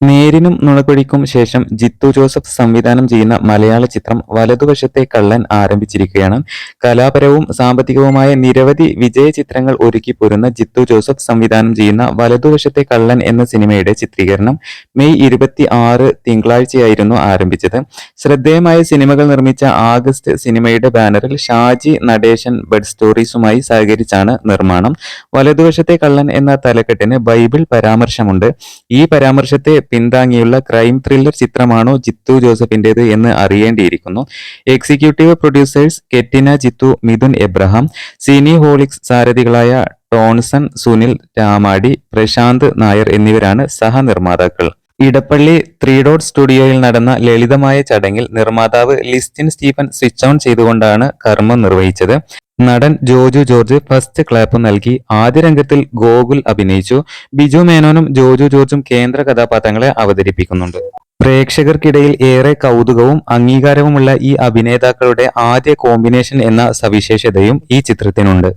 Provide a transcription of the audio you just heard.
നേരിനും നുണക്കുഴിക്കും ശേഷം ജിത്തു ജോസഫ് സംവിധാനം ചെയ്യുന്ന മലയാള ചിത്രം വലതുവശത്തെ കള്ളൻ ആരംഭിച്ചിരിക്കുകയാണ്. കലാപരവും സാമ്പത്തികവുമായ നിരവധി വിജയ ചിത്രങ്ങൾ ഒരുക്കി പോരുന്ന ജിത്തു ജോസഫ് സംവിധാനം ചെയ്യുന്ന വലതുവശത്തെ കള്ളൻ എന്ന സിനിമയുടെ ചിത്രീകരണം മെയ് ഇരുപത്തി ആറ് തിങ്കളാഴ്ചയായിരുന്നു ആരംഭിച്ചത്. ശ്രദ്ധേയമായ സിനിമകൾ നിർമ്മിച്ച ആഗസ്റ്റ് സിനിമയുടെ ബാനറിൽ ഷാജി നടേശൻ ബഡ് സ്റ്റോറീസുമായി സഹകരിച്ചാണ് നിർമ്മാണം. വലതുവശത്തെ കള്ളൻ എന്ന തലക്കെട്ടിന് ബൈബിൾ പരാമർശമുണ്ട്. ഈ പരാമർശത്തെ പിന്താങ്ങിയുള്ള ക്രൈം ത്രില്ലർ ചിത്രമാണോ ജിത്തു ജോസഫിന്റേത് എന്ന് അറിയേണ്ടിയിരിക്കുന്നു. എക്സിക്യൂട്ടീവ് പ്രൊഡ്യൂസേഴ്സ് കെറ്റിന ജിത്തു മിഥുൻ എബ്രഹാം സിനി ഹോളിക്സ് സാരഥികളായ ടോൺസൺ സുനിൽ രാമാടി പ്രശാന്ത് നായർ എന്നിവരാണ് സഹനിർമ്മാതാക്കൾ. ഇടപ്പള്ളി ത്രീ ഡോട്ട് സ്റ്റുഡിയോയിൽ നടന്ന ലളിതമായ ചടങ്ങിൽ നിർമ്മാതാവ് ലിസ്റ്റിൻ സ്റ്റീഫൻ സ്വിച്ച് ഓൺ ചെയ്തുകൊണ്ടാണ് കർമ്മം നിർവഹിച്ചത്. നടൻ ജോജു ജോർജ് ഫസ്റ്റ് ക്ലാപ്പ് നൽകി. ആദ്യ രംഗത്തിൽ ഗോകുൽ അഭിനയിച്ചു. ബിജു മേനോനും ജോജു ജോർജും കേന്ദ്ര കഥാപാത്രങ്ങളെ അവതരിപ്പിക്കുന്നുണ്ട്. പ്രേക്ഷകർക്കിടയിൽ ഏറെ കൗതുകവും അംഗീകാരവുമുള്ള ഈ അഭിനേതാക്കളുടെ ആദ്യ കോമ്പിനേഷൻ എന്ന സവിശേഷതയും ഈ ചിത്രത്തിനുണ്ട്.